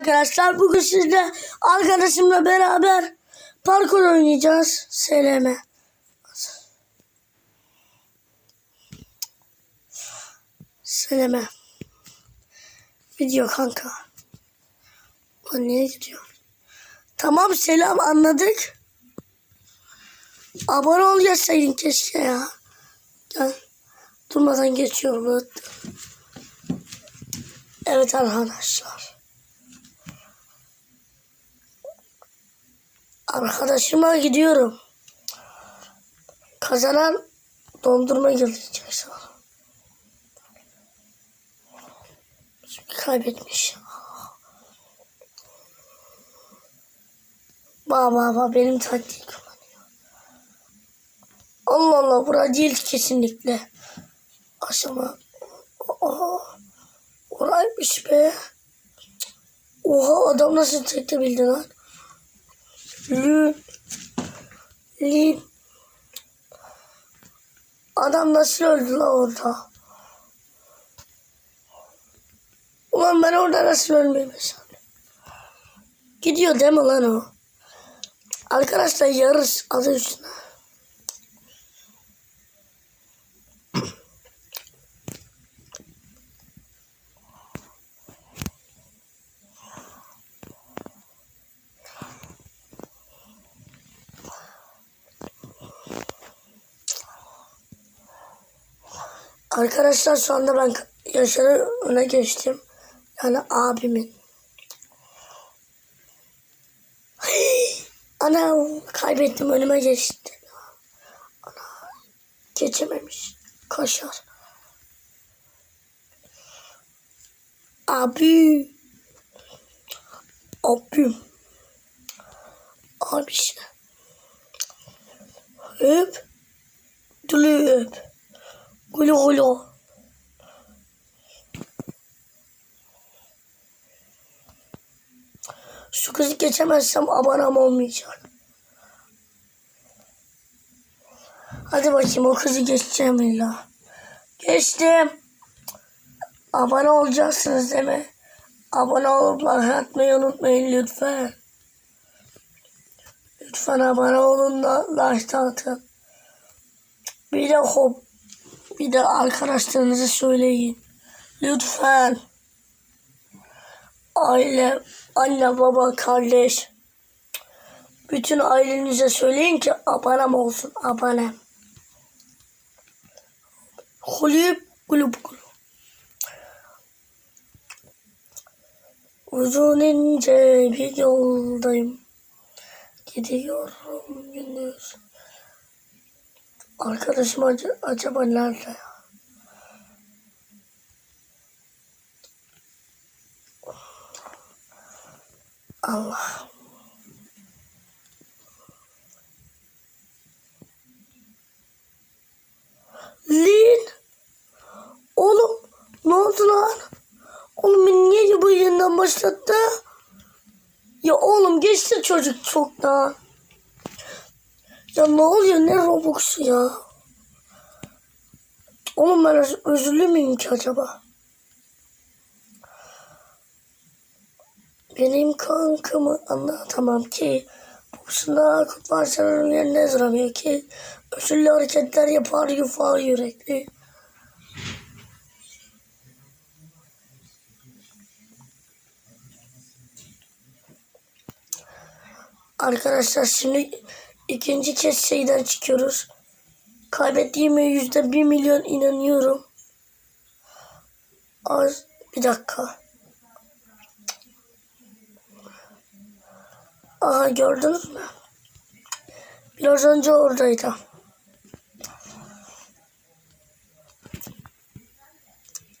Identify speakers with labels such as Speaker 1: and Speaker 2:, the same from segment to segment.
Speaker 1: Arkadaşlar bugün sizle arkadaşımla beraber parkur oynayacağız. SLM. SLM. Video kanka. Lan niye gidiyor? Tamam selam anladık. Abone ol yazsaydın keşke ya. Gel. Durmadan geçiyorum. Evet arkadaşlar. Arkadaşıma gidiyorum. Kazanan dondurma gelecek. Çünkü kaybetmiş. Baba baba benim taktiği kullanıyor. Allah Allah bura değil kesinlikle. Aşama. Aa, oraymış be. Oha adam nasıl çekebildi lan? Lün. Lin. Adam nasıl öldü lan orada? Ulan ben orada nasıl ölmeyeyim mesela? Gidiyor değil mi lan o? Arkadaşlar yarış adı üstüne. Arkadaşlar şu anda ben Yaşar'ı öne geçtim. Yani abimin. Ana kaybettim önüme geçti. Ana geçememiş. Kaşar. Abi. Abim. Abi işte. Hep. Dülüp. Gulu gulu. Şu kızı geçemezsem abonem olmayacak. Hadi bakayım o kızı geçeceğim illa. Geçtim. Abone olacaksınız değil mi? Abone olup like atmayı unutmayın lütfen. Lütfen abone olun da like atın. Bir de hop. Bir de arkadaşlarınıza söyleyin. Lütfen. Aile, anne, baba, kardeş. Bütün ailenize söyleyin ki abonem olsun. Abonem. Kulüp, kulüp, kulüp. Uzun ince bir yoldayım. Gidiyorum gündüz. Arkadaşım ac- acaba nerede ya? Allah. Lin. Oğlum ne oldu lan? Oğlum niye bu yeniden başlattı? Ya oğlum geçti çocuk çoktan. Ya ne oluyor ne Robux'u ya? Oğlum ben öz- özürlü müyüm ki acaba? Benim kankamı anlatamam ki. Boksunda kutlarsanın yerine duramıyor ki. Özürlü hareketler yapar yufa yürekli. Arkadaşlar şimdi ikinci kez şeyden çıkıyoruz. Kaybettiğime yüzde bir milyon inanıyorum. Az bir dakika. Aha gördünüz mü? Biraz önce oradaydı.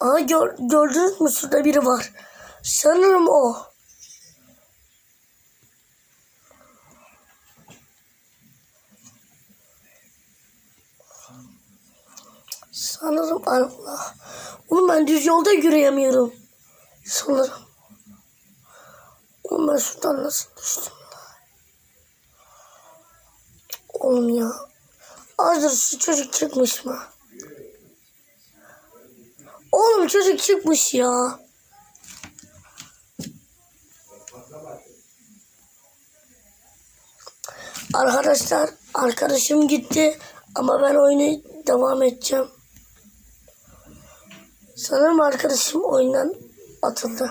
Speaker 1: Aha gör, gördünüz mü? Şurada biri var. Sanırım o. Sanırım Allah. Oğlum ben düz yolda yürüyemiyorum. Sanırım. Oğlum ben şuradan nasıl düştüm? Oğlum ya. Azdır şu çocuk çıkmış mı? Oğlum çocuk çıkmış ya. Arkadaşlar arkadaşım gitti ama ben oyunu devam edeceğim. Sanırım arkadaşım oyundan atıldı.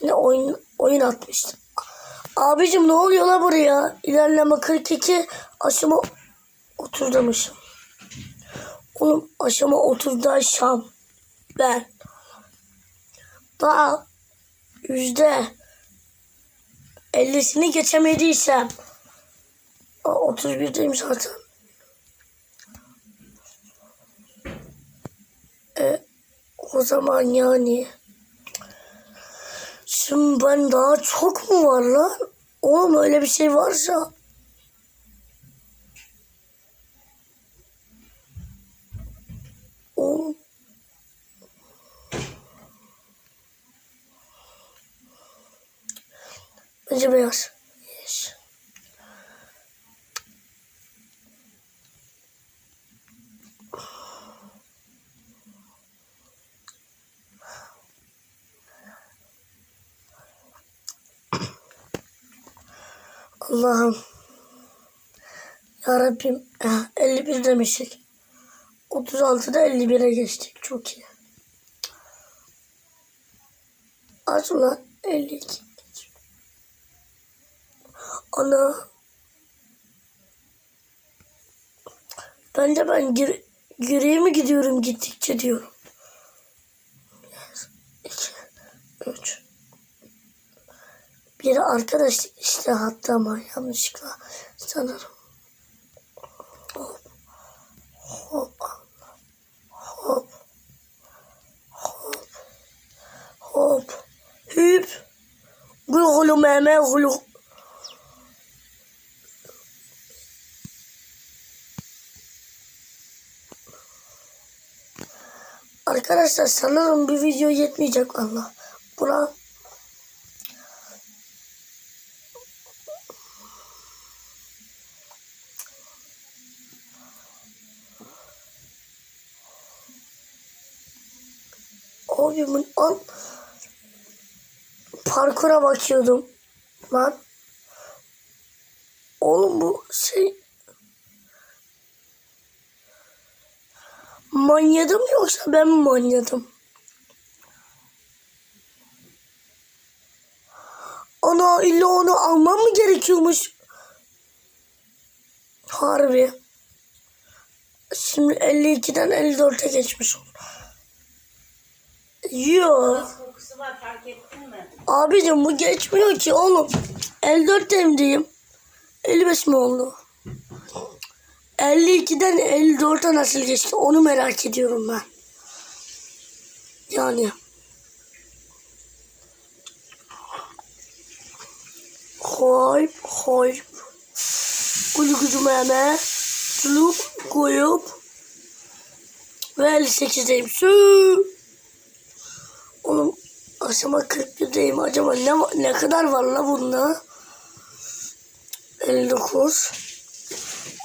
Speaker 1: Yine oyun, oyun atmıştı. Abicim ne oluyor la buraya? İlerleme 42 aşama 30 demişim. Oğlum aşama 30'da Şam. Ben. Daha yüzde 50'sini geçemediysem Aa, 31'deyim zaten. Zaman yani Şimdi ben daha çok mu var lan? Oğlum öyle bir şey varsa Oğlum Bence beyaz. Allah'ım. Ya Rabbim. 51 eh, demiştik. 36'da 51'e geçtik. Çok iyi. Aç ulan. 52. Ana. Bence ben gir geriye mi gidiyorum gittikçe diyorum. 2, 3, bir arkadaşlık işte hatta ama yanlışlıkla sanırım. Hop. Hop. Hop. Hop. Hop. Hüp. Gülgülü meme gülü. Arkadaşlar sanırım bir video yetmeyecek Allah. Buna Abimin an parkura bakıyordum. Lan. Oğlum bu şey manyadım yoksa ben mi manyadım? Ana illa onu almam mı gerekiyormuş? Harbi. Şimdi 52'den 54'e geçmiş oldu. Yo.
Speaker 2: kokusu var fark ettin mi?
Speaker 1: Abicim bu geçmiyor ki oğlum. 54'teyim diyeyim. 55 mi oldu? 52'den 54'e nasıl geçti onu merak ediyorum ben. Yani. Koyup koyup. Kulu kucuma hemen. Tulup koyup. Ve 58'deyim. Su. Oğlum aşama 41'deyim. Acaba ne, ne kadar var la bunda? 59.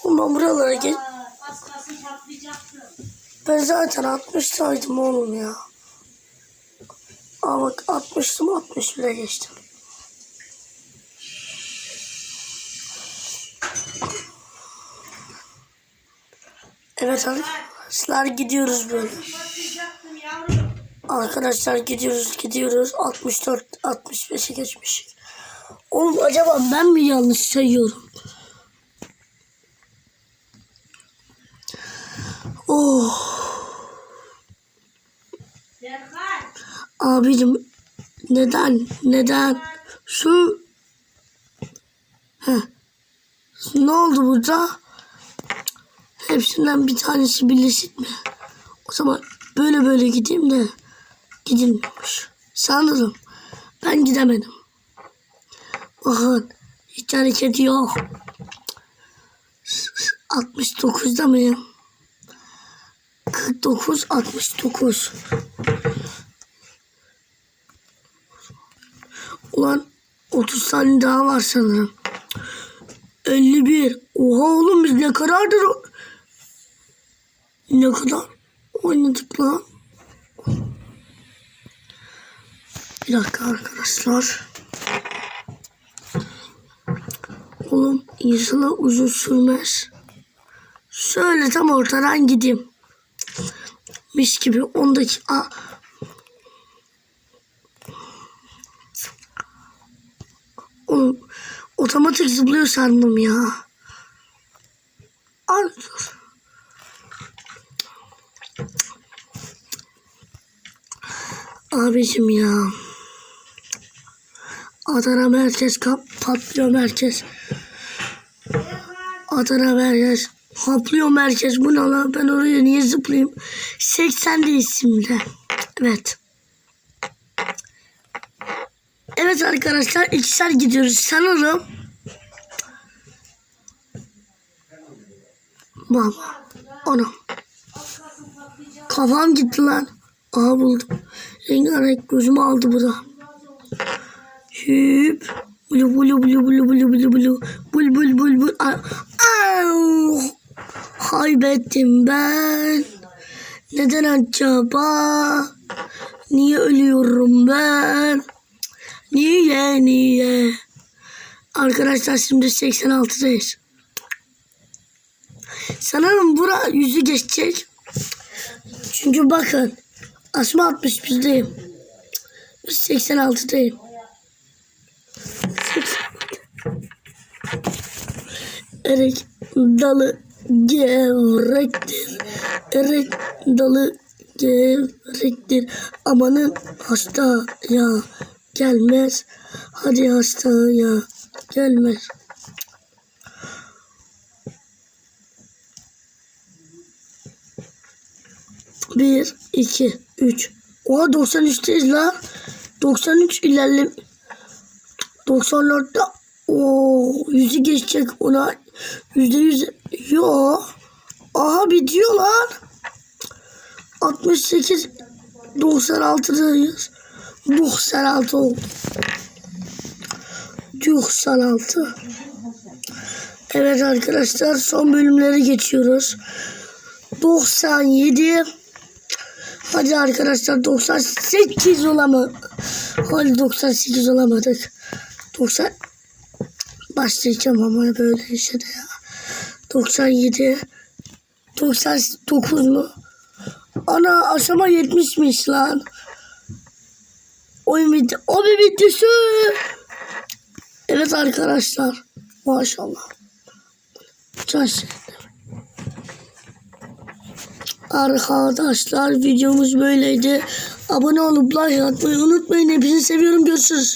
Speaker 1: Oğlum ben buralara
Speaker 2: çatlayacaktın.
Speaker 1: Ben zaten 60 saydım oğlum ya. Aa bak 60'tım 61'e geçtim. Evet arkadaşlar gidiyoruz böyle. Arkadaşlar gidiyoruz gidiyoruz 64 65'e geçmiş. Oğlum acaba ben mi yanlış sayıyorum? Oh abicim neden neden şu Heh. ne oldu burada? Hepsinden bir tanesi birleşik mi? O zaman böyle böyle gideyim de gidilmiyormuş. Sanırım ben gidemedim. Bakın hiç hareket yok. 69'da mıyım? 49 69. Ulan 30 saniye daha var sanırım. 51. Oha oğlum biz ne kadardır. Ne kadar oynadık lan? Bir dakika arkadaşlar. Oğlum İnşallah uzun sürmez. Şöyle tam ortadan gideyim. Mis gibi 10 dakika. Oğlum, otomatik zıplıyor sandım ya. Al dur. Abicim ya. Adana merkez patlıyor merkez. Adana merkez. Patlıyor merkez. Bu ne lan? Ben oraya niye zıplayayım? 80'deyiz şimdi. Evet. Evet arkadaşlar ikişer gidiyoruz. Sanırım. Baba. Onu. Kafam gitti lan. Aha buldum. Rengarenk gözümü aldı bu da. Hüp. Bulu bulu bulu bulu bulu bulu bulu. Bul bul bul bul. Au. Kaybettim ben. Neden acaba? Niye ölüyorum ben? Niye niye? Arkadaşlar şimdi 86'dayız. Sanırım bura yüzü geçecek. Çünkü bakın. Asma 61'deyim. 86'dayım. Erik dalı gevrektir. Erik dalı gevrektir. Amanın hasta ya gelmez. Hadi hasta ya gelmez. Bir, iki, üç. Oha 93'teyiz la. 93 ilerle. 94'te o yüzü geçecek ona yüzde yüz yo. Aha bitiyor lan. 68 96'dayız 96 oldu. 96 evet arkadaşlar son bölümleri geçiyoruz. 97 Hadi arkadaşlar 98 olamadık. Hadi 98 olamadık. 90 başlayacağım ama böyle işte de ya. 97 99 mu? Ana aşama 70'miş lan. Oyun bitti. O bir bitti. Evet arkadaşlar. Maşallah. Sevdim. Arkadaşlar videomuz böyleydi. Abone olup like atmayı unutmayın. Hepinizi seviyorum. Görüşürüz.